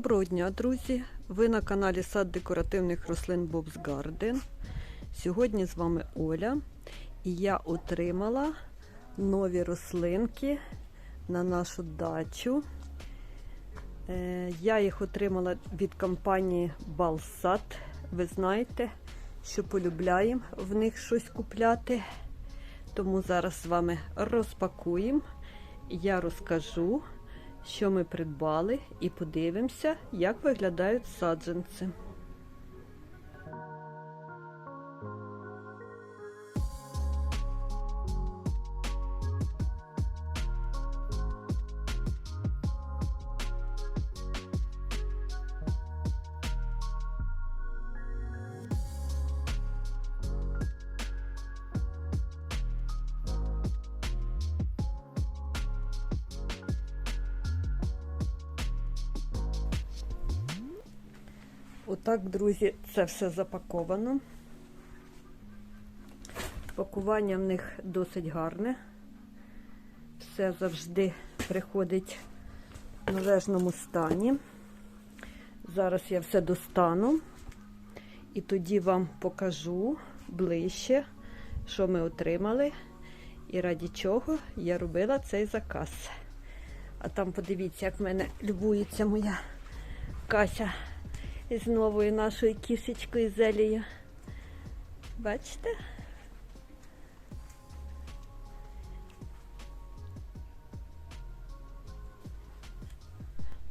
Доброго дня, друзі! Ви на каналі Сад декоративних рослин Bob's Garden. Сьогодні з вами Оля і я отримала нові рослинки на нашу дачу. Е, Я їх отримала від компанії Балсад. Ви знаєте, що полюбляємо в них щось купляти. Тому зараз з вами розпакуємо. Я розкажу, що ми придбали, і подивимося, як виглядають саджанці. Отак, друзі, це все запаковано. Пакування в них досить гарне. Все завжди приходить в належному стані. Зараз я все достану і тоді вам покажу ближче, що ми отримали і раді чого я робила цей заказ. А там подивіться, як в мене любується моя Кася із новою нашою кішечкою зелію. Бачите?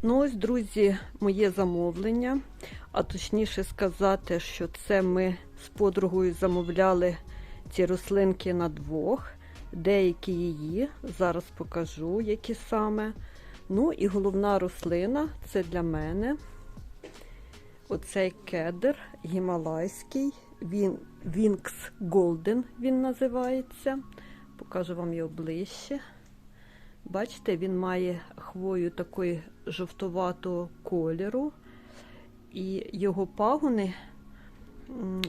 Ну ось, друзі, моє замовлення. А точніше сказати, що це ми з подругою замовляли ці рослинки на двох. Деякі її, зараз покажу, які саме. Ну і головна рослина це для мене. Оцей кедр гімалайський, він Вінкс Голден він називається. Покажу вам його ближче. Бачите, він має хвою такої жовтуватого кольору, і його пагони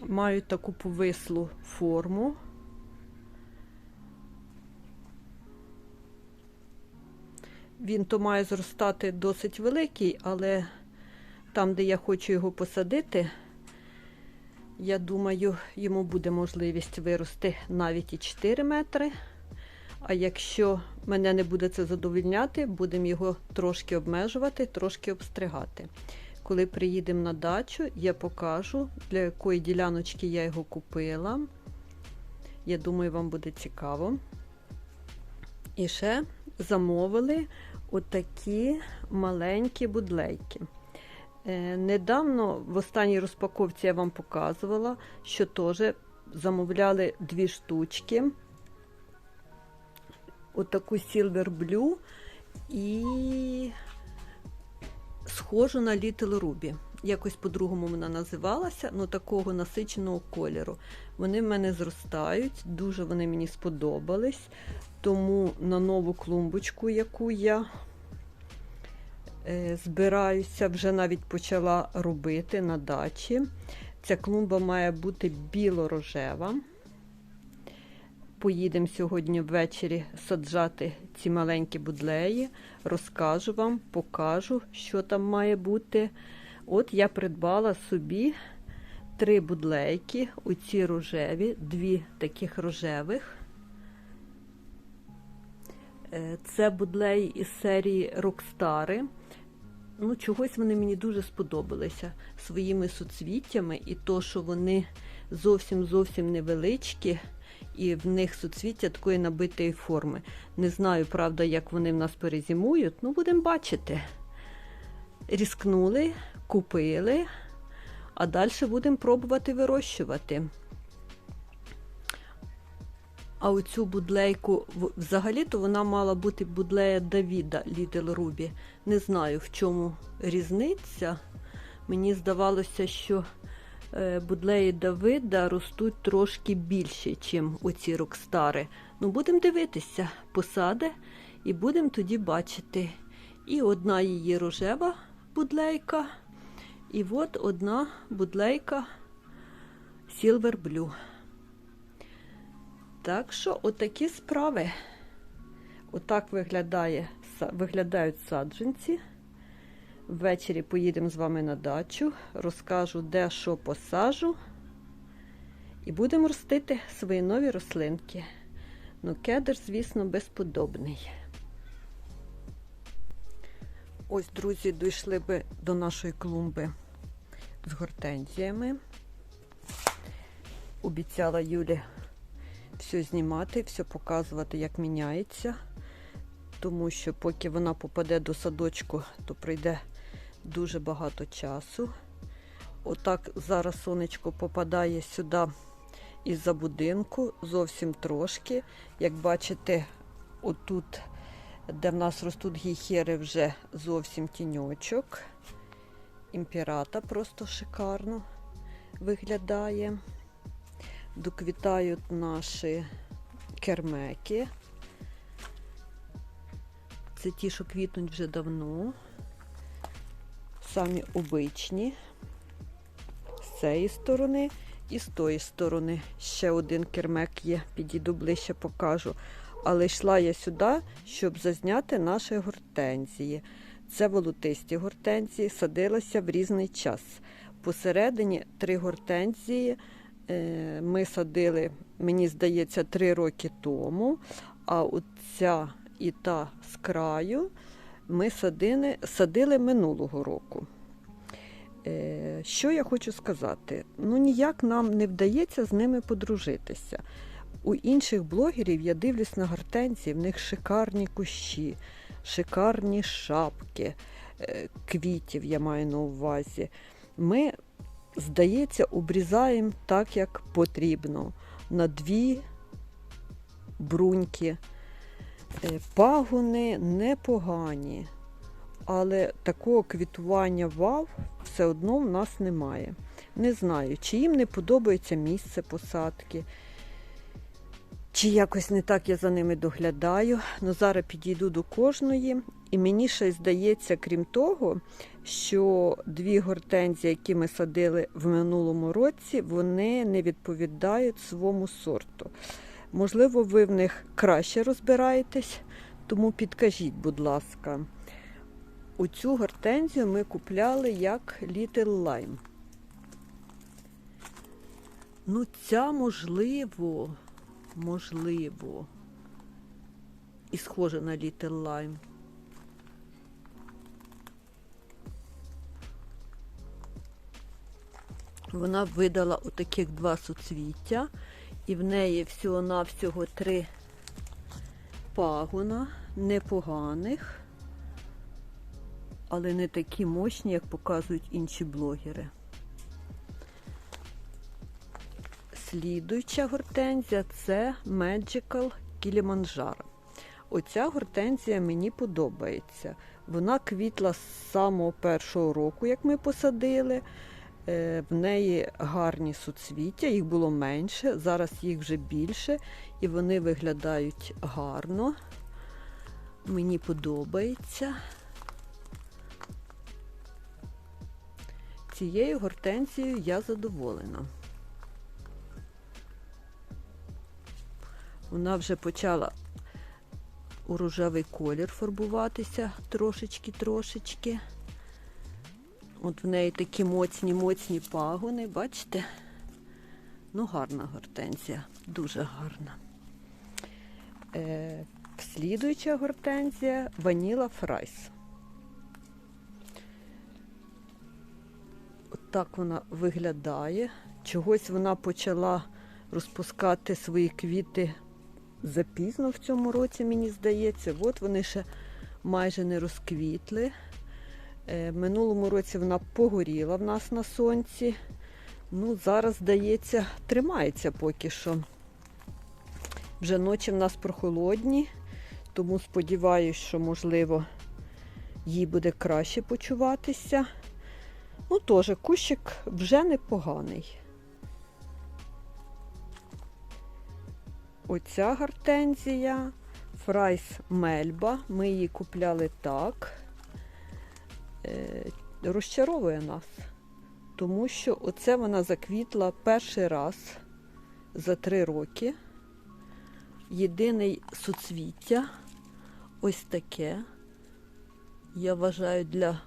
мають таку повислу форму. Він то має зростати досить великий, але там, де я хочу його посадити, я думаю, йому буде можливість вирости навіть і 4 метри. А якщо мене не буде це задовільняти, будемо його трошки обмежувати, трошки обстригати. Коли приїдемо на дачу, я покажу, для якої діляночки я його купила. Я думаю, вам буде цікаво. І ще замовили отакі маленькі будлейки. Е, недавно в останній розпаковці я вам показувала, що теж замовляли дві штучки. Отаку Silver Blue і схожу на Little Ruby. Якось по-другому вона називалася, ну такого насиченого кольору. Вони в мене зростають, дуже вони мені сподобались. Тому на нову клумбочку, яку я збираюся, вже навіть почала робити на дачі. Ця клумба має бути біло-рожева. Поїдемо сьогодні ввечері саджати ці маленькі будлеї, розкажу вам, покажу, що там має бути. От я придбала собі три будлейки, оці рожеві, дві таких рожевих. Е, Це будлеї із серії Рокстари. Ну, чогось вони мені дуже сподобалися своїми суцвіттями, і то, що вони зовсім зовсім невеличкі і в них суцвіття такої набитої форми. Не знаю, правда, як вони в нас перезимують, ну будемо бачити. Різкнули, купили, а далі будемо пробувати вирощувати. А оцю будлейку, взагалі-то вона мала бути будлея Давіда Лідл Рубі. Не знаю, в чому різниця. Мені здавалося, що будлеї Давида ростуть трошки більше, ніж оці рокстари. Ну, будемо дивитися, посаде, і будемо тоді бачити. І одна її рожева будлейка, і от одна будлейка Silver Blue. Так що, отакі справи. Отак виглядає, виглядають саджанці. Ввечері поїдемо з вами на дачу, розкажу, де що посажу. І будемо ростити свої нові рослинки. Ну, кедр, звісно, безподобний. Ось, друзі, дійшли би до нашої клумби з гортензіями. Обіцяла Юлі все знімати, все показувати, як міняється. Тому що поки вона попаде до садочку, то прийде дуже багато часу. Отак зараз сонечко попадає сюди із-за будинку, зовсім трошки. Як бачите, отут, де в нас ростуть гіхери, вже зовсім тіньочок. Імпірата просто шикарно виглядає. Доквітають наші кермеки. Це ті, що квітнуть вже давно. Самі обичні. З цієї сторони і з тої сторони. Ще один кермек є, підійду ближче покажу. Але йшла я сюди, щоб зазняти наші гортензії. Це волотисті гортензії, садилася в різний час. Посередині три гортензії ми садили, мені здається, три роки тому. А оця і та з краю ми садили, садили минулого року. Е, Що я хочу сказати? Ну, ніяк нам не вдається з ними подружитися. У інших блогерів я дивлюсь на гортензії, в них шикарні кущі, шикарні шапки е, квітів, я маю на увазі. Ми, здається, обрізаємо так, як потрібно. На дві бруньки. Е, Пагони непогані, але такого квітування вав все одно в нас немає. Не знаю, чи їм не подобається місце посадки, чи якось не так я за ними доглядаю. Ну, зараз підійду до кожної. І мені ще здається, крім того, що дві гортензії, які ми садили в минулому році, вони не відповідають своєму сорту. Можливо, ви в них краще розбираєтесь, тому підкажіть, будь ласка, оцю гортензію ми купляли як Little Lime. Ну, ця можливо, можливо, і схожа на Little Lime. Вона видала отаких два суцвіття, і в неї всього-навсього три пагона, непоганих, але не такі мощні, як показують інші блогери. Слідуюча гортензія це Magical Kilimanjaro. Оця гортензія мені подобається. Вона квітла з самого першого року, як ми посадили. Е, В неї гарні суцвіття, їх було менше, зараз їх вже більше, і вони виглядають гарно. Мені подобається. Цією гортензією я задоволена. Вона вже почала у рожевий колір фарбуватися трошечки-трошечки. От в неї такі моцні-моцні пагони, бачите? Ну, гарна гортензія, дуже гарна. Е, Слідуюча гортензія Ваніла Фрайс. От так вона виглядає. Чогось вона почала розпускати свої квіти запізно в цьому році, мені здається. От вони ще майже не розквітли. Е, Минулому році вона погоріла в нас на сонці. Ну, зараз, здається, тримається поки що. Вже ночі в нас прохолодні, тому сподіваюся, що, можливо, їй буде краще почуватися. Ну, теж кущик вже непоганий. Оця гортензія, Фрайс Мельба. Ми її купляли так. Е, розчаровує нас, тому що оце вона заквітла перший раз за три роки. Єдиний суцвіття ось таке. Я вважаю для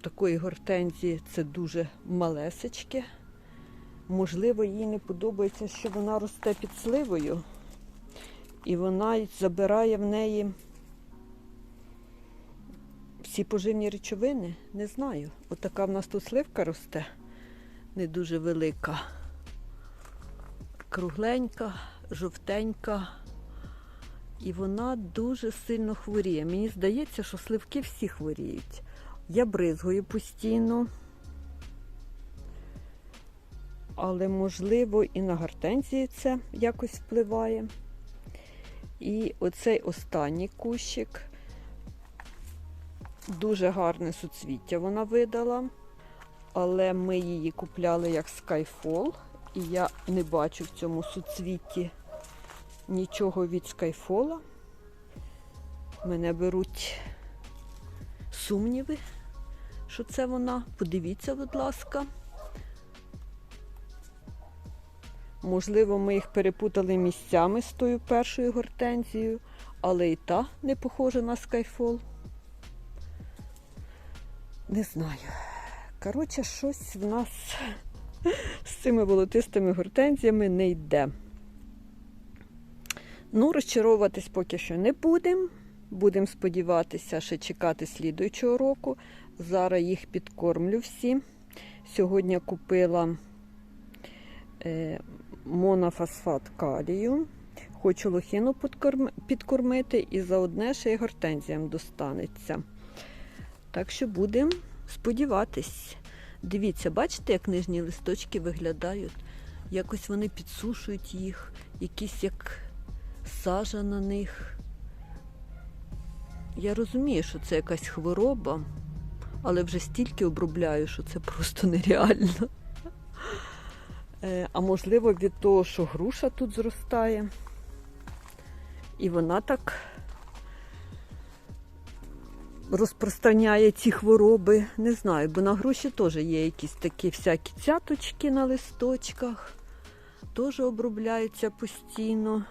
такої гортензії це дуже малесечке. Можливо, їй не подобається, що вона росте під сливою, і вона забирає в неї всі поживні речовини. Не знаю. Отака в нас тут сливка росте, не дуже велика. Кругленька, жовтенька. І вона дуже сильно хворіє. Мені здається, що сливки всі хворіють. Я бризгаю постійно. Але, можливо, і на гортензії це якось впливає. І оцей останній кущик. Дуже гарне суцвіття вона видала. Але ми її купляли як Skyfall. І я не бачу в цьому суцвітті нічого від Skyfall. Мене беруть сумніви, що це вона. Подивіться, будь ласка. Можливо, ми їх перепутали місцями з тою першою гортензією, але і та не похожа на Skyfall. Не знаю. Коротше, щось в нас з цими волотистими гортензіями не йде. Ну, розчаровуватись поки що не будемо. Будемо сподіватися, ще чекати слідуючого року. Зараз їх підкормлю всі. Сьогодні купила е, монофосфат калію. Хочу лохину підкормити і заодне ще й гортензіям достанеться. Так що будемо сподіватись. Дивіться, бачите, як нижні листочки виглядають? Якось вони підсушують їх, якісь як сажа на них. Я розумію, що це якась хвороба, але вже стільки обробляю, що це просто нереально. Е, А можливо, від того, що груша тут зростає. І вона так розпространяє ці хвороби. Не знаю, бо на груші теж є якісь такі всякі цяточки на листочках, теж обробляються постійно.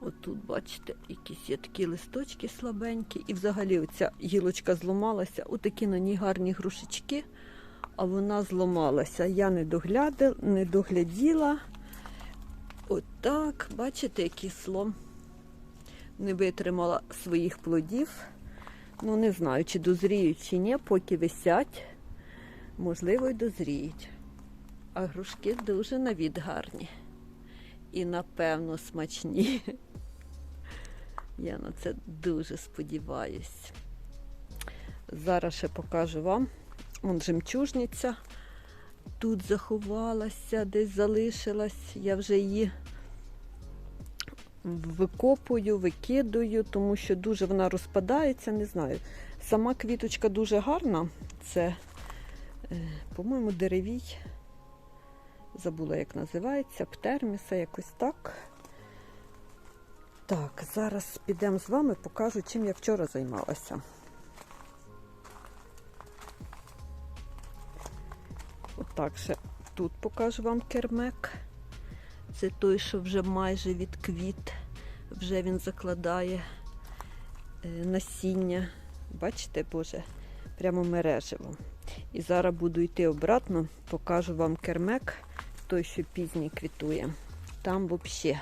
Отут, бачите, якісь є такі листочки слабенькі. І взагалі оця гілочка зламалася. Отакі на ній гарні грушечки, а вона зламалася. Я не, догляда, не догляділа. Отак, бачите, який слом. Не витримала своїх плодів. Ну, не знаю, чи дозріють, чи ні, поки висять. Можливо, й дозріють. А грушки дуже на від гарні. І, напевно, смачні. Я на це дуже сподіваюсь. Зараз ще покажу вам. Вон жемчужниця тут заховалася, десь залишилась. Я вже її викопую, викидаю, тому що дуже вона розпадається, не знаю. Сама квіточка дуже гарна. Це, е, по-моєму, деревій. Забула, як називається, птерміса, якось так. Так, зараз підемо з вами, покажу, чим я вчора займалася. Отак ще тут покажу вам кермек. Це той, що вже майже відквіт, вже він закладає е, насіння. Бачите, Боже, прямо мережево. І зараз буду йти обратно, покажу вам кермек, той, що пізній квітує. Там взагалі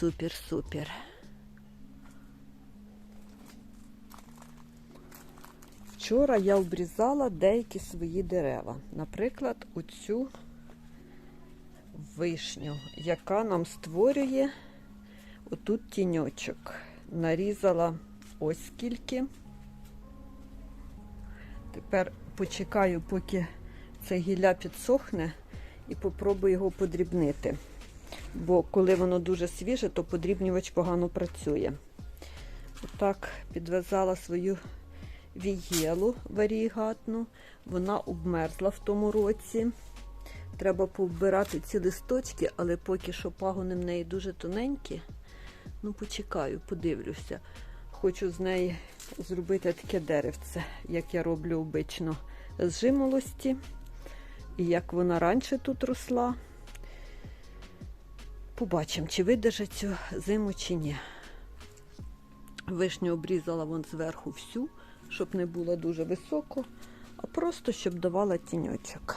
супер-супер. Вчора я обрізала деякі свої дерева. Наприклад, оцю вишню, яка нам створює отут тіньочок. Нарізала ось скільки. Тепер почекаю, поки це гілля підсохне, і попробую його подрібнити. Бо коли воно дуже свіже, то подрібнювач погано працює. Отак підв'язала свою вієлу варігатну. Вона обмерзла в тому році. Треба повбирати ці листочки, але поки що пагони в неї дуже тоненькі. Ну, почекаю, подивлюся. Хочу з неї зробити таке деревце, як я роблю обично з жимолості. І як вона раніше тут росла. Побачимо, чи видержить цю зиму, чи ні. Вишню обрізала вон зверху всю, щоб не було дуже високо. а просто щоб давала тіньочок.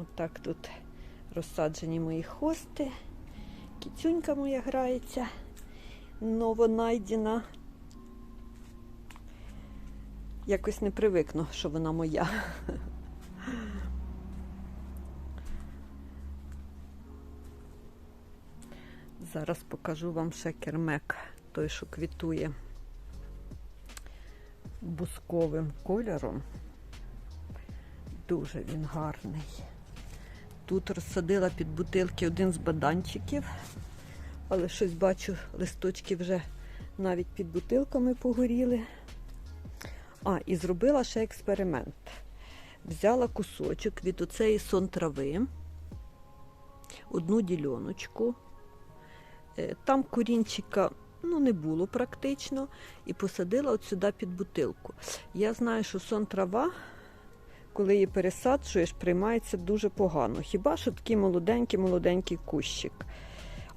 Отак тут розсаджені мої хости. Кіцюнька моя грається, новонайдена. Якось не привикну, що вона моя. Зараз покажу вам ще кермек, той, що квітує бусковим кольором. Дуже він гарний. Тут розсадила під бутилки один з баданчиків, але щось бачу, листочки вже навіть під бутилками погоріли. А, і зробила ще експеримент. Взяла кусочок від оцеї сон трави, одну діляночку. Е, Там корінчика ну, не було практично, і посадила от сюди під бутилку. Я знаю, що сон трава, коли її пересаджуєш, приймається дуже погано. Хіба що такий молоденький-молоденький кущик.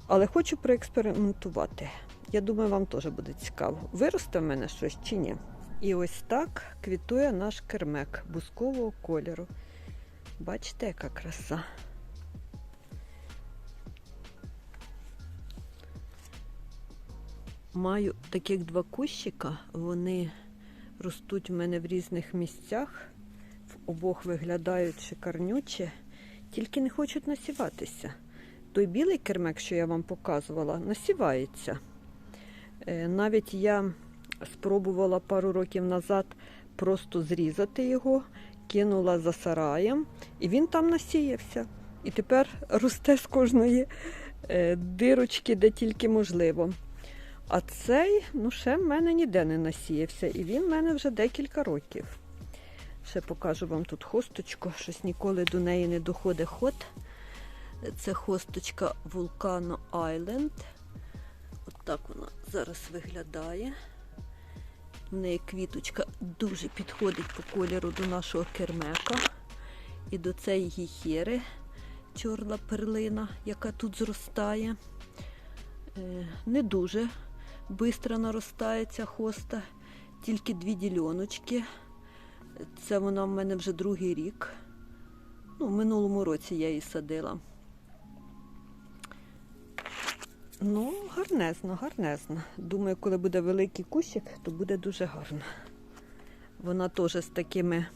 Але хочу проекспериментувати. Я думаю, вам теж буде цікаво. Виросте в мене щось чи ні. І ось так квітує наш кермек бускового кольору. Бачите, яка краса. Маю таких два кущика, вони ростуть в мене в різних місцях, обох виглядають шикарнюче, тільки не хочуть насіватися. Той білий кермек, що я вам показувала, насівається. Е, Навіть я спробувала пару років назад просто зрізати його, кинула за сараєм, і він там насіявся. І тепер росте з кожної е, дирочки, де тільки можливо. А цей, ну, ще в мене ніде не насіявся, і він в мене вже декілька років. Ще покажу вам тут хосточку, щось ніколи до неї не доходить ход. Це хосточка вулкану Айленд. От так вона зараз виглядає. В неї квіточка дуже підходить по кольору до нашого кермека. І до цієї гіхери чорна перлина, яка тут зростає. Е, Не дуже швидко наростає ця хоста, тільки дві діляночки. Це вона в мене вже другий рік. Ну, в минулому році я її садила. Ну, гарнезно, гарнезно. Думаю, коли буде великий кущик, то буде дуже гарно. Вона теж з такими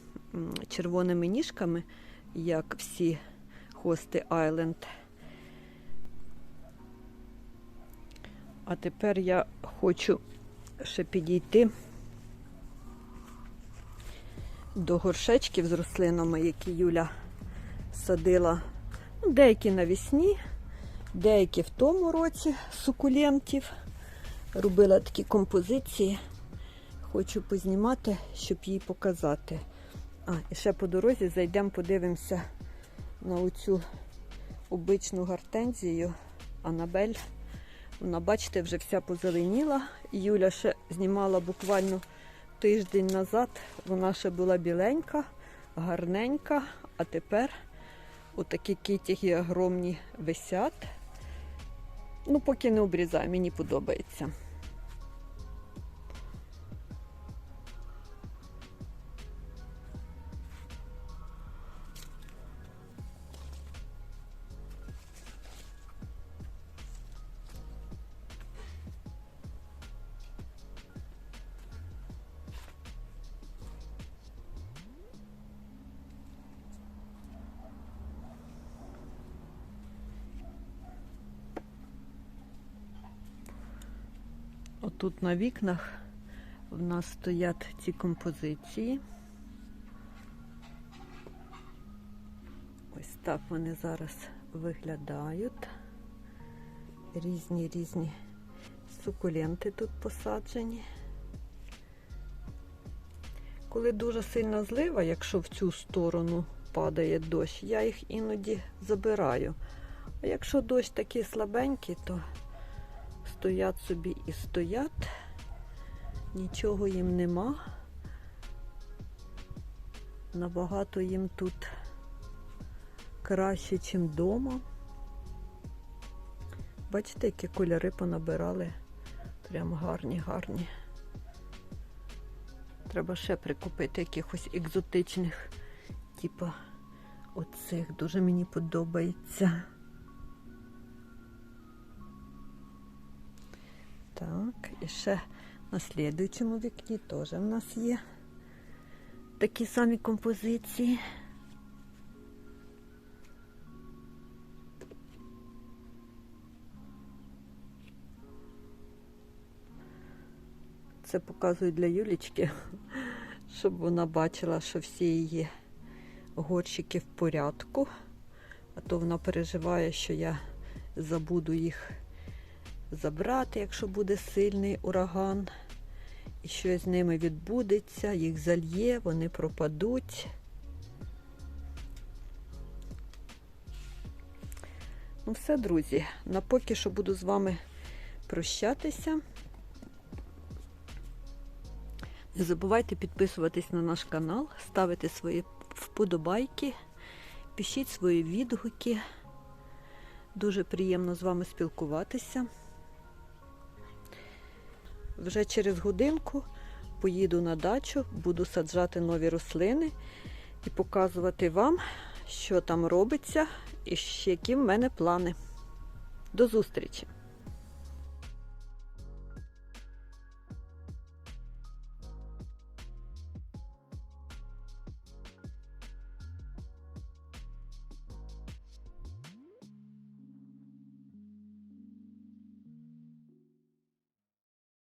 червоними ніжками, як всі хости Айленд. А тепер я хочу ще підійти до горшечків з рослинами, які Юля садила. Ну, Деякі навесні, деякі в тому році сукулентів. Робила такі композиції. Хочу познімати, щоб їй показати. А, і ще по дорозі зайдемо, подивимося на оцю обичну гортензію Анабель. Вона, бачите, вже вся позеленіла. Юля ще знімала буквально тиждень назад. Вона ще була біленька, гарненька, а тепер отакі китяги огромні висять. Ну, поки не обрізаю, мені подобається. Отут на вікнах в нас стоять ці композиції. Ось так вони зараз виглядають. Різні різні сукуленти тут посаджені. Коли дуже сильна злива, якщо в цю сторону падає дощ, я їх іноді забираю. А якщо дощ такий слабенький, то стоять собі і стоять, нічого їм нема. Набагато їм тут краще, ніж вдома. Бачите, які кольори понабирали. Прям гарні, гарні. Треба ще прикупити якихось екзотичних, типа оцих дуже мені подобається. І ще на слідуючому вікні теж в нас є такі самі композиції. Це показую для Юлічки, щоб вона бачила, що всі її горщики в порядку. А то вона переживає, що я забуду їх забрати, якщо буде сильний ураган. І щось з ними відбудеться, їх зальє, вони пропадуть. Ну все, друзі, на поки що буду з вами прощатися. Не забувайте підписуватись на наш канал, ставити свої вподобайки, пишіть свої відгуки. Дуже приємно з вами спілкуватися. Вже через годинку поїду на дачу, буду саджати нові рослини і показувати вам, що там робиться і які в мене плани. До зустрічі!